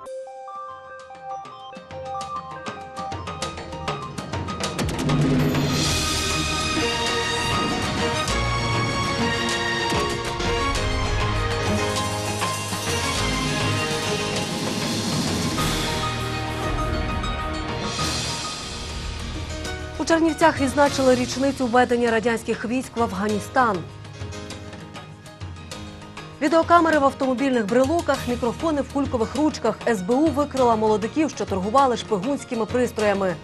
У Чернівцях відзначили річницю введення радянських військ в Афганістан. Відеокамери в автомобільних брелоках, мікрофони в кулькових ручках. СБУ викрила молодиків, що торгували шпигунськими пристроями.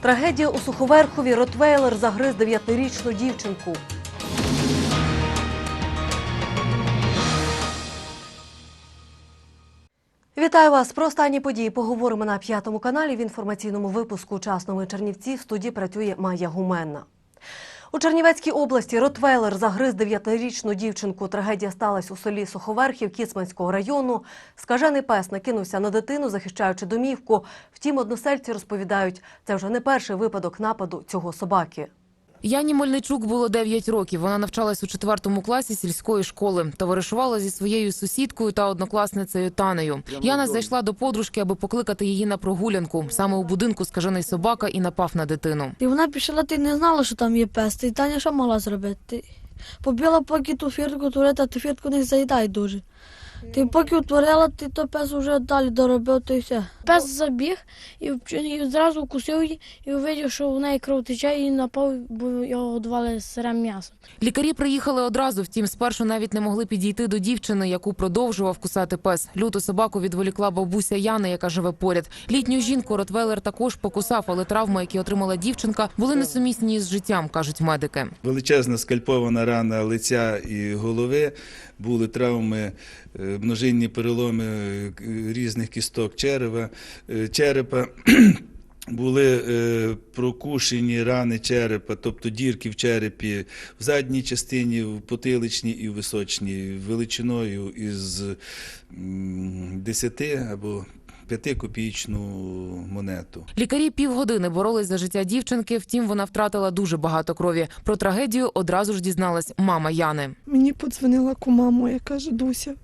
Трагедія у Суховерхові Ротвейлер загриз дев'ятирічну дівчинку. Вітаю вас. Про останні події поговоримо на п'ятому каналі в інформаційному випуску «Час новин Чернівці. В студії працює Майя Гуменна. У Чернівецькій області Ротвейлер загриз дев'ятирічну дівчинку. Трагедія сталася у селі Суховерхів Кіцманського району. Скажений пес накинувся на дитину, захищаючи домівку. Втім, односельці розповідають, це вже не перший випадок нападу цього собаки. Яні Мельничук було 9 років. Вона навчалась у четвертому класі сільської школи. Товаришувала зі своєю сусідкою та однокласницею Танею. Яна зайшла до подружки, аби покликати її на прогулянку. Саме у будинку скажений собака і напав на дитину. І вона пішла, ти не знала, що там є пес. Ти Таня що могла зробити? Побіла поки ту фіртку творити, а ту фіртку не заїдай дуже. Ти поки утворила, ти то пес вже далі доробив, то й все. Пес забіг і, і зразу вкусив її і увидів, що в неї кров тече і напав, бо його годували сирим м'ясом. Лікарі приїхали одразу. Втім, спершу навіть не могли підійти до дівчини, яку продовжував кусати пес. Люту собаку відволікла бабуся Яна, яка живе поряд. Літню жінку Ротвейлер також покусав, але травми, які отримала дівчинка, були несумісні з життям, кажуть медики. Величезна скальпована рана лиця і голови, були травми, е, множинні переломи е, різних кісток черева, е, черепа. Були е, прокушені рани черепа, тобто дірки в черепі в задній частині, в потиличній і в височній, величиною із м, 10 або 5 копійчну монету. Лікарі півгодини боролись за життя дівчинки, втім вона втратила дуже багато крові. Про трагедію одразу ж дізналась мама Яни. Мені подзвонила кума моя, каже, Дуся,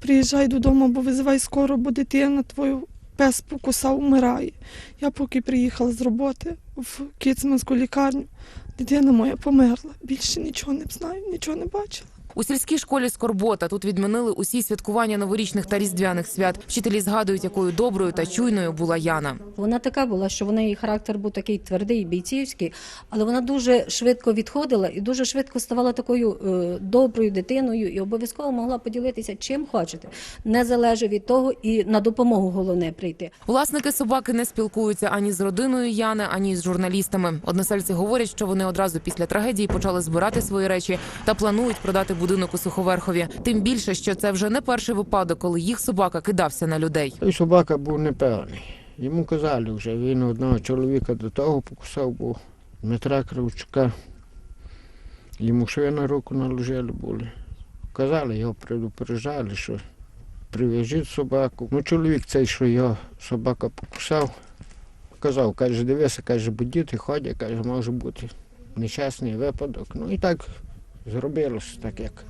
приїжджай додому, бо визивай скоро, бо дитина твою пес покусав, вмирає. Я поки приїхала з роботи в Кіцманську лікарню, дитина моя померла. Більше нічого не знаю, нічого не бачила. У сільській школі Скорбота тут відмінили усі святкування новорічних та різдвяних свят. Вчителі згадують, якою доброю та чуйною була Яна. Вона така була, що в неї характер був такий твердий, бійцівський, але вона дуже швидко відходила і дуже швидко ставала такою е, доброю дитиною і обов'язково могла поділитися чим хочете. Не залежить від того і на допомогу головне прийти. Власники собаки не спілкуються ані з родиною Яни, ані з журналістами. Односельці говорять, що вони одразу після трагедії почали збирати свої речі та планують продати будинок у Суховерхові. Тим більше, що це вже не перший випадок, коли їх собака кидався на людей. Той собака був непевний. Йому казали вже, він одного чоловіка до того покусав, був Дмитра Кравчука. Йому шви на руку наложили були. Казали, його предупреждали, що прив'яжіть собаку. Ну, чоловік цей, що його собака покусав, казав, каже, дивися, каже, бо діти ходять, каже, може бути нещасний випадок. Ну і так зробилося, так як.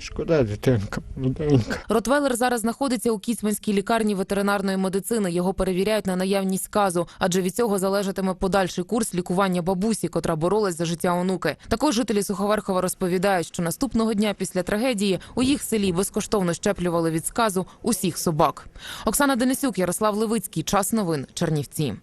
Шкода дитинка, молоденька. Ротвейлер зараз знаходиться у Кіцманській лікарні ветеринарної медицини. Його перевіряють на наявність сказу, адже від цього залежатиме подальший курс лікування бабусі, котра боролась за життя онуки. Також жителі Суховерхова розповідають, що наступного дня після трагедії у їх селі безкоштовно щеплювали від сказу усіх собак. Оксана Денисюк, Ярослав Левицький. Час новин. Чернівці.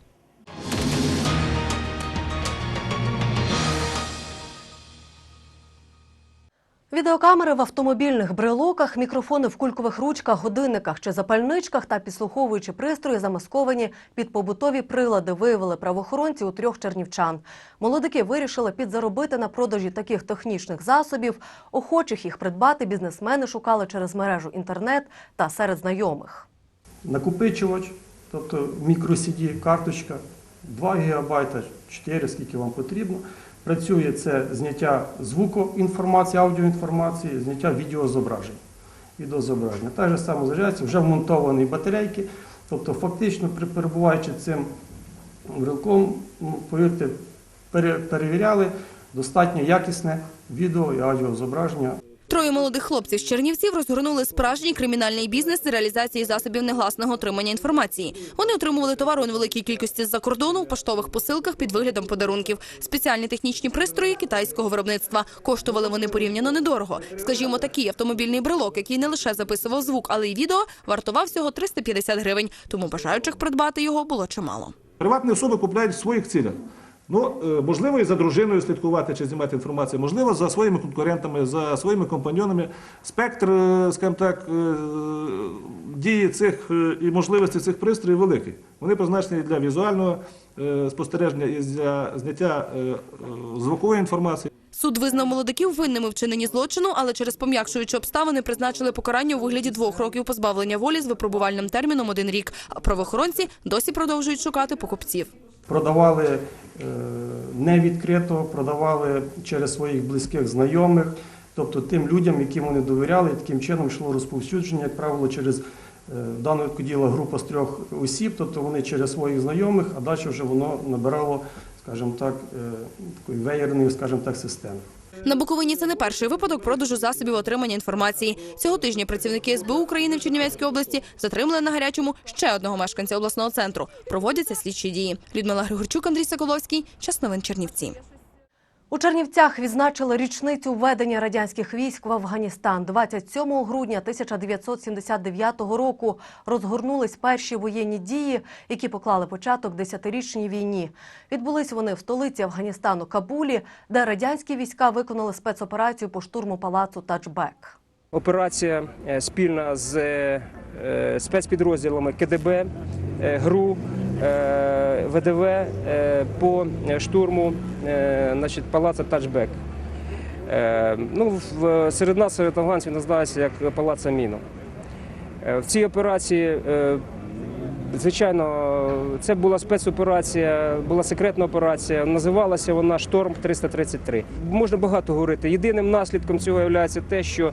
Відеокамери в автомобільних брелоках, мікрофони в кулькових ручках, годинниках чи запальничках та підслуховуючі пристрої замасковані під побутові прилади, виявили правоохоронці у трьох чернівчан. Молодики вирішили підзаробити на продажі таких технічних засобів. Охочих їх придбати бізнесмени шукали через мережу інтернет та серед знайомих. накопичувач, тобто мікросіді, карточка, 2 ГБ, 4, скільки вам потрібно. Працює це зняття звукоінформації, аудіоінформації, зняття відеозображень. Відеозображення. Так же само заряджається, вже вмонтовані батарейки. Тобто, фактично, перебуваючи цим брелком, ну, повірте, перевіряли достатньо якісне відео і аудіозображення. Троє молодих хлопців з Чернівців розгорнули справжній кримінальний бізнес з реалізації засобів негласного отримання інформації. Вони отримували товар у невеликій кількості з-за кордону в поштових посилках під виглядом подарунків. Спеціальні технічні пристрої китайського виробництва. Коштували вони порівняно недорого. Скажімо, такий автомобільний брелок, який не лише записував звук, але й відео, вартував всього 350 гривень. Тому бажаючих придбати його було чимало. Приватні особи купляють в своїх цілях. Ну, е, можливо, і за дружиною слідкувати чи знімати інформацію, можливо, за своїми конкурентами, за своїми компаньонами. Спектр, е, скажімо так, е, дії цих і можливості цих пристроїв великий. Вони призначені для візуального спостереження і для зняття звукової інформації. Суд визнав молодиків винними в чиненні злочину, але через пом'якшуючі обставини призначили покарання у вигляді двох років позбавлення волі з випробувальним терміном один рік. А правоохоронці досі продовжують шукати покупців. Продавали невідкрито, продавали через своїх близьких знайомих, тобто тим людям, яким вони довіряли, і таким чином йшло розповсюдження, як правило, через е, в даному випадку діла група з трьох осіб, тобто вони через своїх знайомих, а далі вже воно набирало, скажімо так, е, такої веєрної, скажімо так, системи. На Буковині це не перший випадок продажу засобів отримання інформації. Цього тижня працівники СБУ України в Чернівецькій області затримали на гарячому ще одного мешканця обласного центру. Проводяться слідчі дії. Людмила Григорчук, Андрій Соколовський. Час новин Чернівці. У Чернівцях відзначили річницю введення радянських військ в Афганістан. 27 грудня 1979 року розгорнулись перші воєнні дії, які поклали початок десятирічній війні. Відбулись вони в столиці Афганістану Кабулі, де радянські війська виконали спецоперацію по штурму палацу Таджбек. Операція е, спільна з е, спецпідрозділами КДБ, е, ГРУ, ВДВ е, по штурму е, значить, палацу Таджбек. Е, Ну, серед нас, серед афганців, називається як палац Аміну. Е, В цій операції, е, звичайно, це була спецоперація, була секретна операція. Називалася вона Шторм 333. Можна багато говорити. Єдиним наслідком цього є те, що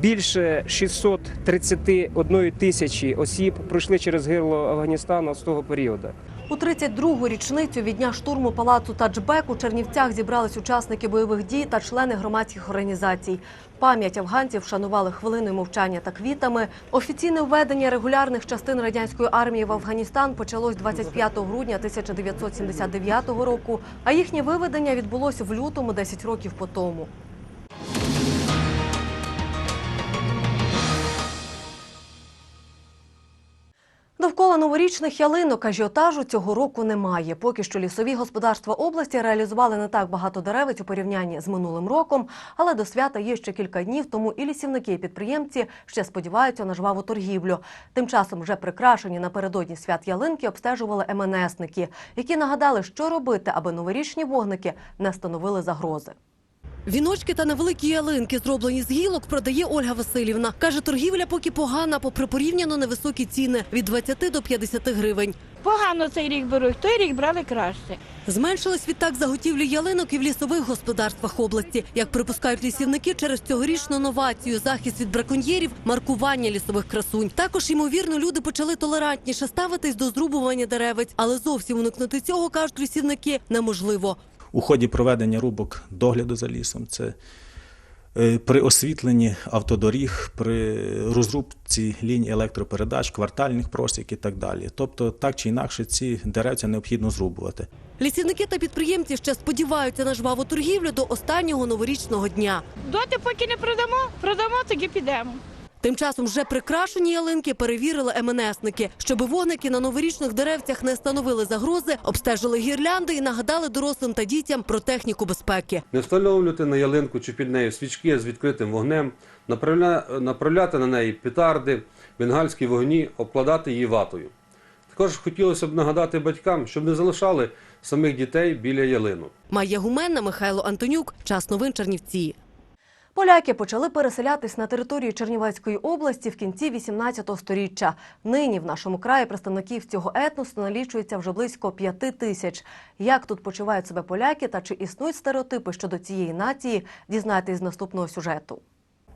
більше 631 тисячі осіб пройшли через гирло Афганістану з того періоду. У 32-гу річницю від дня штурму палацу Таджбек у Чернівцях зібрались учасники бойових дій та члени громадських організацій. Пам'ять афганців вшанували хвилиною мовчання та квітами. Офіційне введення регулярних частин радянської армії в Афганістан почалось 25 грудня 1979 року, а їхнє виведення відбулося в лютому 10 років по тому. Довкола новорічних ялинок ажіотажу цього року немає. Поки що лісові господарства області реалізували не так багато деревиць у порівнянні з минулим роком, але до свята є ще кілька днів, тому і лісівники, і підприємці ще сподіваються на жваву торгівлю. Тим часом вже прикрашені напередодні свят ялинки обстежували МНСники, які нагадали, що робити, аби новорічні вогники не становили загрози. Віночки та невеликі ялинки, зроблені з гілок, продає Ольга Васильівна. Каже, торгівля поки погана, попри порівняно невисокі ціни від 20 до 50 гривень. Погано цей рік беруть, той рік брали краще. Зменшилось відтак заготівлі ялинок і в лісових господарствах області. Як припускають лісівники, через цьогорічну новацію, захист від браконьєрів, маркування лісових красунь. Також, ймовірно, люди почали толерантніше ставитись до зрубування деревець, але зовсім уникнути цього, кажуть лісівники, неможливо. У ході проведення рубок догляду за лісом, це е, при освітленні автодоріг, при розрубці ліній електропередач, квартальних просік і так далі. Тобто, так чи інакше, ці деревця необхідно зрубувати. Лісівники та підприємці ще сподіваються на жваву торгівлю до останнього новорічного дня. Доти поки не продамо, продамо, тоді підемо. Тим часом вже прикрашені ялинки перевірили МНСники. Щоби вогники на новорічних деревцях не становили загрози, обстежили гірлянди і нагадали дорослим та дітям про техніку безпеки. Не встановлювати на ялинку чи під нею свічки з відкритим вогнем, направляти на неї петарди, бенгальські вогні, обкладати її ватою. Також хотілося б нагадати батькам, щоб не залишали самих дітей біля ялинок. Майя Гуменна, Михайло Антонюк. Час новин Чернівці. Поляки почали переселятись на територію Чернівецької області в кінці 18 століття. Нині в нашому краї представників цього етносу налічується вже близько п'яти тисяч. Як тут почувають себе поляки та чи існують стереотипи щодо цієї нації, дізнайтесь з наступного сюжету.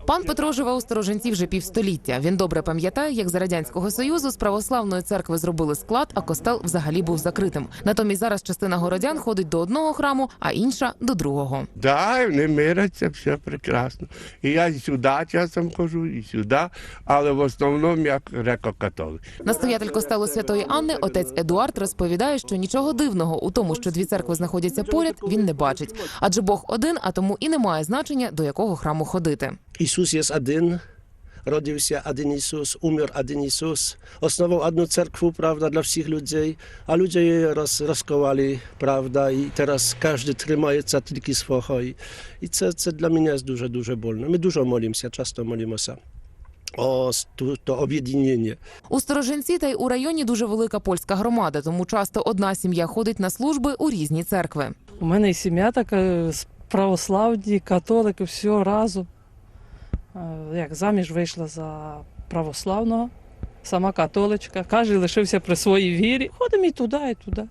Пан Петро живе у стороженці вже півстоліття. Він добре пам'ятає, як за радянського союзу з православної церкви зробили склад, а костел взагалі був закритим. Натомість зараз частина городян ходить до одного храму, а інша до другого. Да, вони миряться, все прекрасно. І я і сюди часом хожу, і сюди, але в основному як греко-католик. Настоятель костелу святої Анни, отець Едуард, розповідає, що нічого дивного у тому, що дві церкви знаходяться поряд, він не бачить. Адже Бог один, а тому і не має значення, до якого храму ходити. Ісус є один, родився один Ісус, умер один Ісус, основав одну церкву, правда, для всіх людей, а люди її роз, розковали, правда, і зараз кожен тримається тільки свого. І, і це, це для мене є дуже-дуже больно. Ми дуже молимося, часто молимося о ту- то об'єднання. У Сторожинці та й у районі дуже велика польська громада, тому часто одна сім'я ходить на служби у різні церкви. У мене і сім'я така з православні, католики, все разом. Е, Як заміж вийшла за православного, сама католичка. Кожен лишився при своїй вірі. Ходимо і туди, і туди.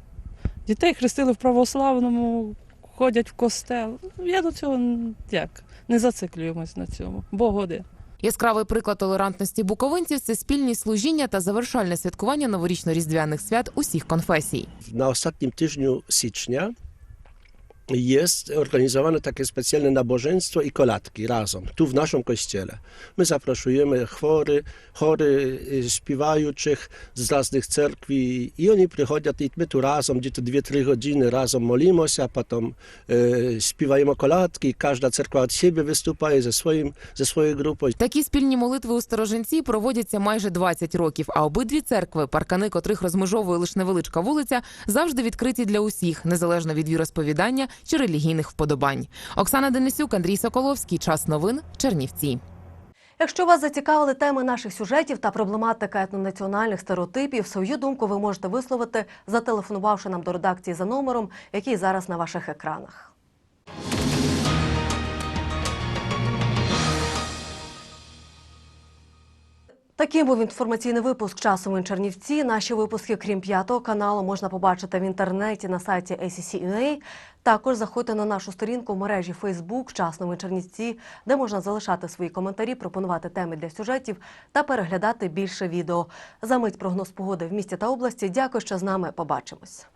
Дітей хрестили в православному, ходять в костел. Я до цього як, не зациклюємось на цьому. Бог один. Яскравий приклад толерантності буковинців це спільні служіння та завершальне святкування новорічно-різдвяних свят усіх конфесій. Na ostatnim tygodniu sierpnia jest organizowane takie specjalne nabożeństwo i kolatki razem, tu w naszym kościele. My zapraszamy chory, chory śpiewających z różnych cerkwi i oni przychodzą i my tu razem, gdzie to 2-3 godziny razem molimy się, a potem y, śpiewamy kolatki, każda cerkwa od siebie występuje ze, swoim, ze swojej grupą. Такі спільні молитви у Сторожинці проводяться майже 20 років, а обидві церкви, паркани котрих розмежовує лише невеличка вулиця, завжди відкриті для усіх, незалежно від віросповідання чи релігійних вподобань. Оксана Денисюк, Андрій Соколовський. Час новин. Чернівці. Якщо вас зацікавили теми наших сюжетів та проблематика етнонаціональних стереотипів, свою думку ви можете висловити, зателефонувавши нам до редакції за номером, який зараз на ваших екранах. Таким був інформаційний випуск часу «Ми Чернівці. Наші випуски, крім п'ятого каналу, можна побачити в інтернеті на сайті ACC.UA. Також заходьте на нашу сторінку в мережі Facebook «Часно Ми Чернівці, де можна залишати свої коментарі, пропонувати теми для сюжетів та переглядати більше відео. За мить прогноз погоди в місті та області. Дякую, що з нами. Побачимось.